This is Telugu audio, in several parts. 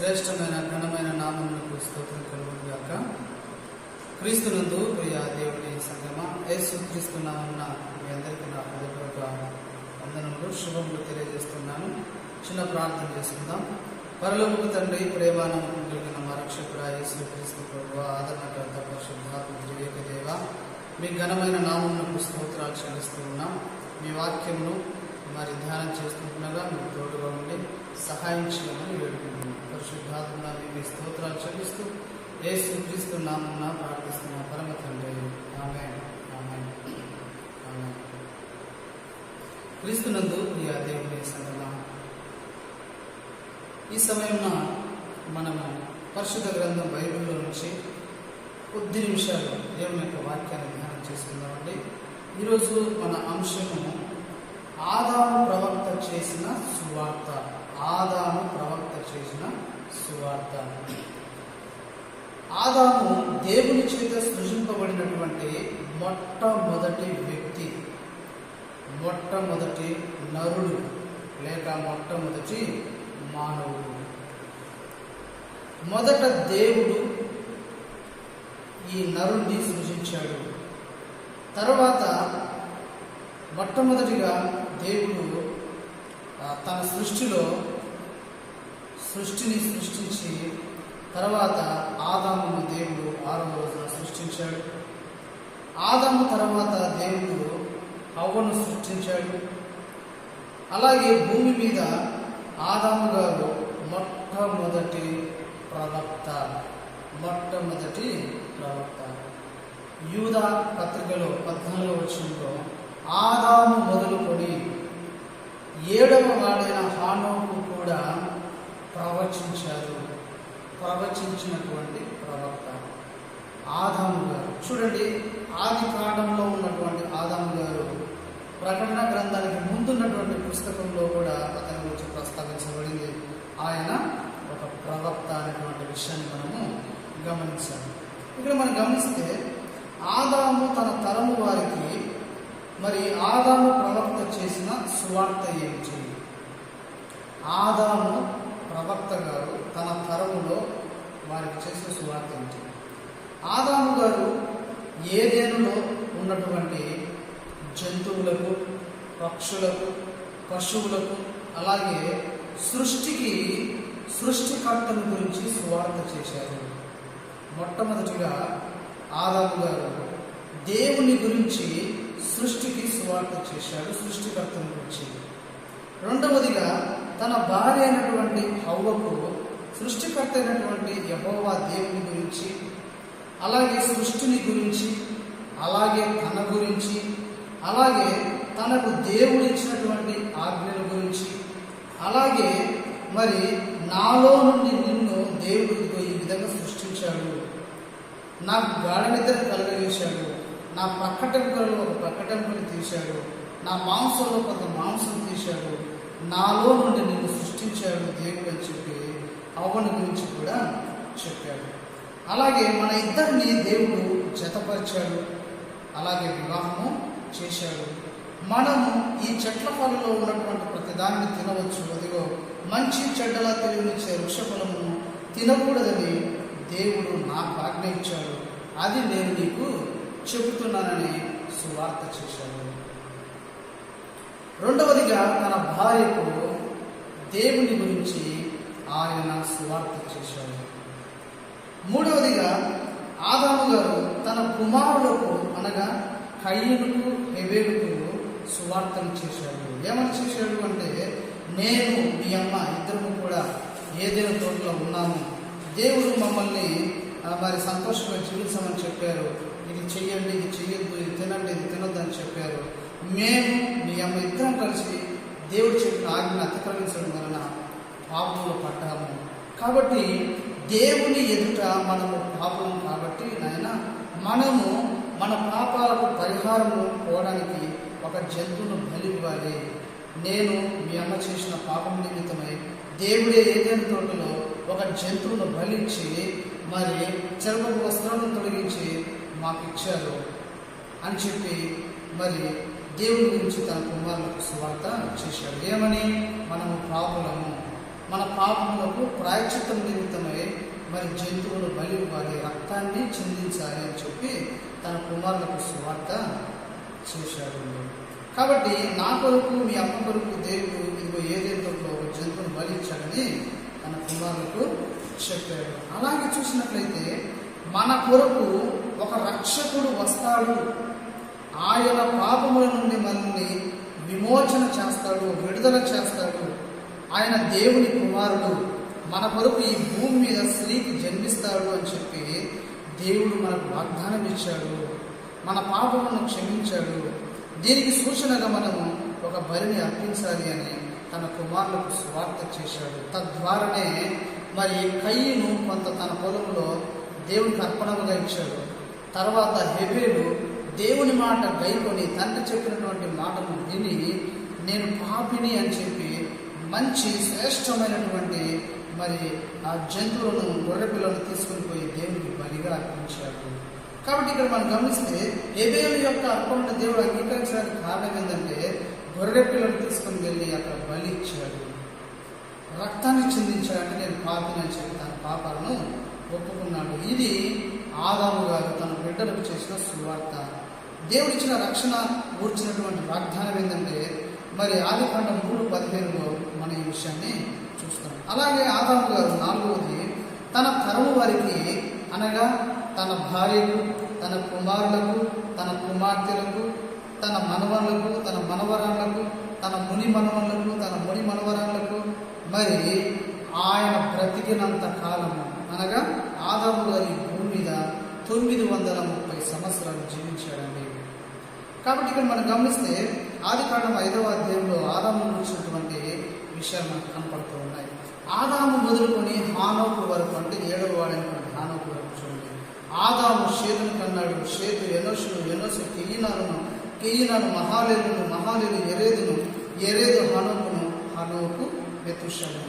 శ్రేష్టమైన ఘనమైన నామములకు స్తోత్రం కలుగును గాక క్రీస్తునందు ప్రియ దేవుని సంగమ యేసు క్రీస్తు నామన్న మీ అందరికీ నా హృదయపూర్వక వందనములు శుభములు తెలియజేస్తున్నాను. చిన్న ప్రార్థన చేసుకుందాం. పరలోక తండ్రి ప్రేమానము కలిగిన మా రక్షకుడ యేసు క్రీస్తు ప్రభు ఆదరణకర్త పరిశుద్ధాత్మ త్రివేక దేవ మీ ఘనమైన నామములకు స్తోత్రాలు చెల్లిస్తూ ఉన్నాం. మీ వాక్యమును మరి ధ్యానం చేస్తుండగా మీకు తోడుగా ఉండి సహాయం చేయమని వేడుకుంటున్నాం. పరిశుద్ధాత్మ మీకు స్తోత్రాలు చెల్లిస్తూ ఏ క్రీస్తు నామమున ప్రార్థిస్తున్న. పరమ తండ్రి ఆమె ఆమె ఆమె క్రీస్తునందు ప్రియ దేవుని సంగమా ఈ సమయంలో మనము పరిశుద్ధ గ్రంథం బైబిల్లో నుంచి కొద్ది నిమిషాలు దేవుని యొక్క వాక్యాన్ని ధ్యానం చేసుకుందామండి. ఈరోజు మన అంశము ఆదాము ప్రవక్త చేసిన సువార్త. ఆదాము ప్రవక్త చేసిన సువార్త ఆదాము దేవుని చేత సృజింపబడినటువంటి మొట్టమొదటి వ్యక్తి మొట్టమొదటి నరుడు లేక మొట్టమొదటి మానవుడు. మొదట దేవుడు ఈ నరుణ్ణి సృజించాడు. తర్వాత మొట్టమొదటిగా దేవుడు తన సృష్టిలో సృష్టిని సృష్టించి తర్వాత ఆదామును దేవుడు ఆరవ రోజున సృష్టించాడు. ఆదాము తర్వాత దేవుడు హవ్వను సృష్టించాడు. అలాగే భూమి మీద ఆదాము గారు మొట్టమొదటి ప్రవక్త మొట్టమొదటి ప్రవక్త. యూదా పత్రికలో పద్నాలుగో వచ్చినప్పుడు ఆదాము మొదలుకొని ఏడవ వాడైన హానోకు కూడా ప్రవచించారు ప్రవచించినటువంటి ప్రవక్త ఆదాము గారు. చూడండి ఆది కాండంలో ఉన్నటువంటి ఆదాము గారు ప్రకటన గ్రంథానికి ముందున్నటువంటి పుస్తకంలో కూడా అతని గురించి ప్రస్తావించబడింది. ఆయన ఒక ప్రవక్త అనేటువంటి విషయాన్ని మనము గమనించాము ఇక్కడ మనం గమనిస్తే ఆదాము తన తరము వారికి మరి ఆదాము ప్రవక్త చేసిన సువార్త ఏమిటి? ఆదాము ప్రవక్త గారు తన తరములో వారికి చేసే సువార్త ఏమిటి? ఆదాము గారు ఏదేనులో ఉన్నటువంటి జంతువులకు పక్షులకు పశువులకు అలాగే సృష్టికి సృష్టికర్తను గురించి సువార్త చేశారు. మొట్టమొదటిగా ఆదాము గారు దేవుని గురించి సృష్టికి సువార్త చేశాడు సృష్టికర్తను గురించి. రెండవదిగా తన భార్య అయినటువంటి హవ్వకు సృష్టికర్త అయినటువంటి యహోవా దేవుని గురించి అలాగే సృష్టిని గురించి అలాగే తన గురించి అలాగే తనకు దేవుడు ఇచ్చినటువంటి ఆజ్ఞల గురించి అలాగే మరి నాలో నుండి నిన్ను దేవుడు ఈ విధంగా సృష్టించాడు. నాకు గాఢ నిద్ర కలగజేశాడు. నా ప్రక్కటెంకలలో ఒక ప్రక్కటెంకని తీశాడు. నా మాంసంలో కొంత మాంసం తీశాడు. నాలో నుండి నిన్ను సృష్టించాడు దేవుడు అని చెప్పి అవ్వని గురించి కూడా చెప్పాడు. అలాగే మన ఇద్దరిని దేవుడు జతపరిచాడు. అలాగే వివాహము చేశాడు. మనము ఈ చెట్ల ఫలంలో ఉన్నటువంటి ప్రతిదాన్ని తినవచ్చు. అదిగో మంచి చెడ్డలా తెలియనిచ్చే వృక్షఫలము తినకూడదని దేవుడు నాకు ఆజ్ఞయించాడు అది నేను నీకు చెబుతున్నానని సువార్త చేశాడు. రెండవదిగా తన భార్యకు దేవుని గురించి ఆయన సువార్త చేశాడు. మూడవదిగా ఆదాము గారు తన కుమారులకు అనగా కయ్యకు హెబేలుకు సువార్తను చేశాడు. ఏమని చేశాడు అంటే నేను మీ అమ్మ ఇద్దరు కూడా ఏదైనా తోటలో ఉన్నాము. దేవుడు మమ్మల్ని ఆ, మరి సంతోషంగా జీవించమని చెప్పారు. ఇది చెయ్యండి ఇది చెయ్యొద్దు ఇది తినండి ఇది తినొద్దు అని చెప్పారు. మేము మీ అమ్మ ఇద్దరం కలిసి దేవుడు చెప్పిన ఆజ్ఞ అతిక్రమించడం వలన పాపంలో పడ్డాము. కాబట్టి దేవుని ఎదుట మనము పాపం కాబట్టి నాయన మనము మన పాపాలకు పరిహారము పోవడానికి ఒక జంతువును బలి ఇవ్వాలి నేను మీ అమ్మ చేసిన పాపం నిమిత్తమై దేవుడే ఏదైనా తోటలో ఒక జంతువును బలిచ్చి మరి చర్మ వస్త్రాలను తొలగించి మాకు ఇచ్చారు అని చెప్పి మరి దేవుని గురించి తన కుమారులకు సువార్త చేశాడు. ఏమని? మనము పాపులము. మన పాపములకు ప్రాయచిత్తం నిమిత్తమై మరి జంతువులు బలి వారి రక్తాన్ని చిందించాలి అని చెప్పి తన కుమారులకు సువార్త చేశాడు. కాబట్టి నా కొరకు మీ అమ్మ కొరకు దేవుడు ఇదిగో ఏదేంతో ఒక జంతువును బలి ఇచ్చాడని తన కుమారులకు చెప్పాడు. అలాగే చూసినట్లయితే మన కొరకు ఒక రక్షకుడు వస్తాడు. ఆయన పాపముల నుండి మనల్ని విమోచన చేస్తాడు విడుదల చేస్తాడు. ఆయన దేవుని కుమారుడు. మన కొరకు ఈ భూమి మీద స్త్రీకి జన్మిస్తాడు అని చెప్పి దేవుడు మనకు వాగ్దానం ఇచ్చాడు. మన పాపములను క్షమించాడు. దీనికి సూచనగా మనము ఒక బలిని అర్పించాలి అని తన కుమారులకు స్వార్థ చేశాడు. తద్వారానే మరి కయ్యను కొంత తన పొలంలో దేవునికి అర్పణముగా ఇచ్చాడు. తర్వాత హెబేలు దేవుని మాట గైకొని తండ్రి చెప్పినటువంటి మాటను విని నేను పాపిని అని చెప్పి మంచి శ్రేష్టమైనటువంటి మరి ఆ జంతువులను గొర్రె పిల్లలను తీసుకుని పోయి దేవునికి బలిగా అర్పించాడు. కాబట్టి ఇక్కడ మనం గమనిస్తే హెబేలు యొక్క అర్పణ దేవుడు అంగీకరించడానికి కారణం ఏంటంటే గొర్రె పిల్లలు తీసుకుని వెళ్ళి అక్కడ బలి ఇచ్చాడు రక్తాన్ని చిందించాడంటే నేను పాపిని అని చెప్పి తన పాపాలను ఒప్పుకున్నాడు. ఇది ఆదాము గారు తన బిడ్డలకు చేసిన సువార్త. దేవుడిచ్చిన రక్షణ కూర్చున్నటువంటి వాగ్దానం ఏంటంటే మరి ఆది కాండం మూడు పదిహేనులో విషయాన్ని చూస్తాం. అలాగే ఆదాము గారు నాలుగవది తన తరము వారికి అనగా తన భార్యకు తన కుమారులకు తన కుమార్తెలకు తన మనవరులకు తన మనవరాళ్ళకు తన ముని మనవలకు తన ముని మనవరాళ్ళకు మరి ఆయన బ్రతికినంత కాలము అనగా ఆదాము గారి భూమి మీద తొమ్మిది వందల ముప్పై సంవత్సరాలు జీవించాడండి. కాబట్టి ఇక్కడ మనం గమనిస్తే ఆది కాండం ఐదవ అధ్యాయంలో ఆదాము గురించినటువంటి విషయాలు మనకు కనపడుతూ ఉన్నాయి. ఆదాము మొదలుకొని హానోకు వరకు అంటే ఏడవ వాడైనటువంటి హానోకు వరకు చూడండి. ఆదాము షేతుని కన్నాడు. షేతు ఎనోషును ఎనోసు కెయ్యినాలను కెయ్యినాను మహాలేలును మహాలేలు ఎరేదును ఎరేదు హనోకును హనోకు మెతుషను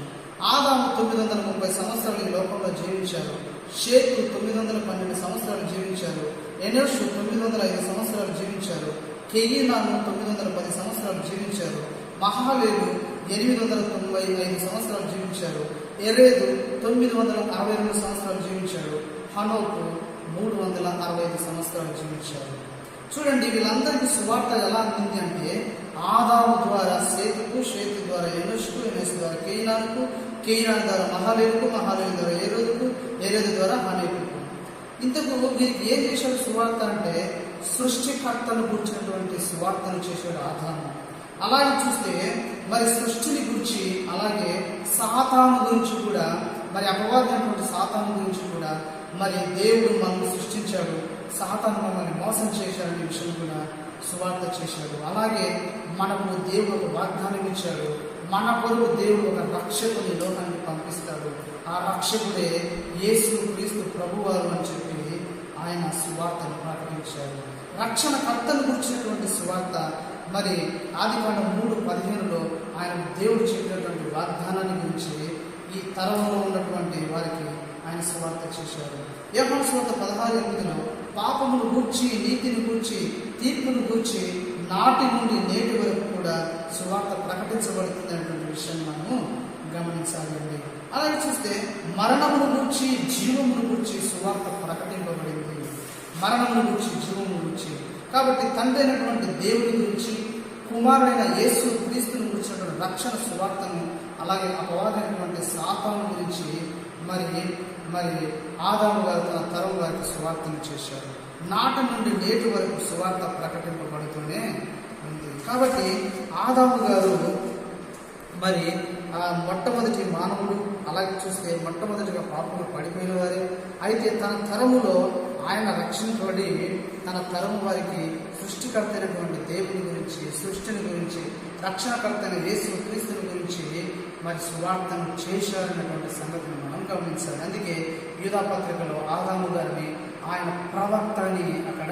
ఆదాము తొమ్మిది వందల ముప్పై సంవత్సరాలు ఈ లోకంలో జీవించారు. షేతు తొమ్మిది వందల పన్నెండు సంవత్సరాలు జీవించారు. ఎనోషు తొమ్మిది వందల ఐదు సంవత్సరాలు జీవించారు. కెయినాను తొమ్మిది వందల పది సంవత్సరాలు జీవించారు. మహాలేలు ఎనిమిది వందల తొంభై ఐదు సంవత్సరాలు జీవించారు. ఎరేదు తొమ్మిది వందల అరవై రెండు సంవత్సరాలు జీవించాడు హనోకు మూడు వందల అరవై ఐదు సంవత్సరాలు జీవించారు. చూడండి వీళ్ళందరికీ సువార్త ఎలా అందింది అంటే ఆదాము ద్వారా సేతుకు సేతు ద్వారా ఎనుషుకు ఎనుసు ద్వారా కేయినానుకు కేయినాన్ ద్వారా మహాలేలుకు మహాలేలు ద్వారా ఏరోదుకు ఏరోదు ద్వారా హనేకు ఇంతకు వీరికి ఏం చేశాడు సువార్త అంటే సృష్టికర్తను గురించినటువంటి సువార్తను చేశాడు ఆదాము. అలాగే చూస్తే మరి సృష్టిని గురించి అలాగే సాతాను గురించి కూడా మరి అపవాదమైనటువంటి సాతాను గురించి కూడా మరి దేవుడు మనల్ని సృష్టించాడు సాతాను మమ్మల్ని మోసం చేశాడనే విషయం కూడా సువార్త చేశాడు. అలాగే మనకు దేవుడు ఒక వాగ్దానం ఇచ్చాడు మన కొరకు దేవుడు ఒక రక్షకుని లోకానికి పంపిస్తాడు. ఆ రక్షకుడే యేసు క్రీస్తు ప్రభువారు అని చెప్పి ఆయన సువార్తను ప్రకటించారు రక్షణ కర్తను గురించినటువంటి సువార్త మరి ఆదికాండం మూడు పదిహేనులో ఆయన దేవుడు చెప్పినటువంటి వాగ్దానాన్ని గురించి ఈ తరంలో ఉన్నటువంటి వారికి ఆయన సువార్త చేశారు. యోహాను సువార్త పదహారు ఎనిమిదిలో పాపమును గూర్చి నీతిని గూర్చి తీర్పును గూర్చి నాటి నుండి నేటి వరకు కూడా సువార్త ప్రకటించబడుతుంది అనేటువంటి విషయాన్ని మనము గమనించాలి అండి అలాగే చూస్తే మరణమును గూర్చి జీవమును గూర్చి సువార్త ప్రకటింపబడింది. మరణమును గురించి జీవమును గురించి. కాబట్టి తండ్రి అయినటువంటి దేవుని గురించి కుమారుడైన యేసు క్రీస్తుని గురించినటువంటి రక్షణ సువార్తను అలాగే అపవాదైనటువంటి శాపం గురించి మరి మరి ఆదాము గారు తన తరం వారికి సువార్తను చేశారు. నాటి నుండి నేటి వరకు సువార్త ప్రకటింపబడుతూనే ఉంది. కాబట్టి ఆదాము గారు మరి ఆ మొట్టమొదటి మానవుడు అలాగే చూస్తే మొట్టమొదటిగా పాపలు పడిపోయిన వారే. అయితే తన తరములో ఆయన రక్షించబడి తన తరం వారికి సృష్టికర్త అయినటువంటి దేవుని గురించి సృష్టిని గురించి రక్షణకర్త అయిన యేసు క్రీస్తుని గురించి మరి సువార్తను చేశారన్నటువంటి సంగతిని మనం గమనించాలి. అందుకే యూధాపత్రికలో ఆదాము గారిని ఆయన ప్రవక్త అని అక్కడ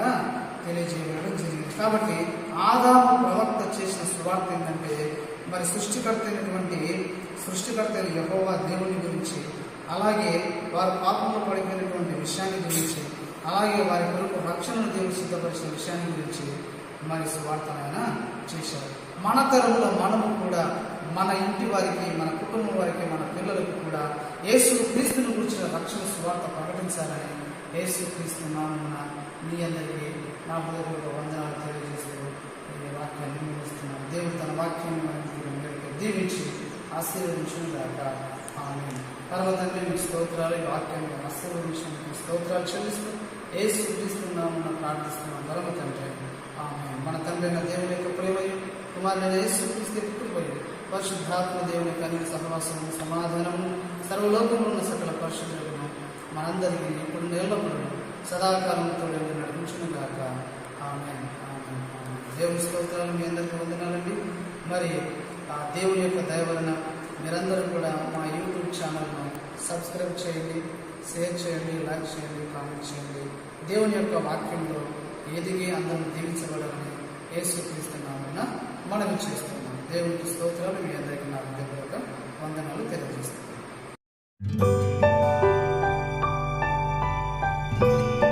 తెలియజేయడం జరిగింది. కాబట్టి ఆదాము ప్రవక్త చేసిన సువార్త ఏంటంటే మరి సృష్టికర్త అయినటువంటి సృష్టికర్త అయిన దేవుని గురించి అలాగే వారు పాపంలో పడిపోయినటువంటి విషయాన్ని గురించి అలాగే వారి కొరకు రక్షణను దేవుడు సిద్ధపరిచిన విషయాన్ని గురించి మరి స్వార్థమైన చేశారు. మన తరంలో మనము కూడా మన ఇంటి వారికి మన కుటుంబం వారికి మన పిల్లలకు కూడా యేసు క్రీస్తుని గురించిన రక్షణ సువార్త ప్రకటించాలని యేసు క్రీస్తు నామమున మీ అందరికీ నా హృదయంలో వందనాలు తెలియజేస్తూ ఈ వాక్యాన్ని ముగిస్తున్నాను. దేవుడు తన వాక్యాన్ని మనకి దీవించి ఆశీర్వదించిన దాకా ఆమె తర్వాత మీకు స్తోత్రాలు వాక్యాన్ని ఆశీర్వదించినందుకు స్తోత్రాలు చెల్లిస్తూ ఏసు క్రీస్తున్నామని ప్రార్థిస్తున్నాం. పరమ తండ్రి ఆమె మన తండ్రి అయిన దేవుని యొక్క ప్రేమయు కుమారుడైన యేసు క్రీస్తు పుట్టుపోయి పరిశుద్ధాత్మ దేవుని కలిగిన సహవాసము సమాధానము సర్వలోకంలో ఉన్న సకల పరిశుద్ధులను మనందరికీ ఇప్పుడు నిలబడు సదాకాలంతో నడిపించిన గాక. ఆమె దేవుని స్తోత్రాలు మీ అందరికీ వందనాలండి. మరి ఆ దేవుని యొక్క దయ వలన మీరందరూ కూడా మా యూట్యూబ్ ఛానల్ను సబ్స్క్రైబ్ చేయండి. షేర్ చేయండి లైక్ చేయండి కామెంట్ చేయండి. దేవుని యొక్క వాక్యంలో ఎదిగి అందరం దీవించగలరని ఏసుక్రీస్తున్నామన్న మనం చేస్తున్నాం. దేవునికి స్తోత్రాలు మీ అందరికీ నా హృదయపూర్వక వందనాలు తెలియజేస్తాం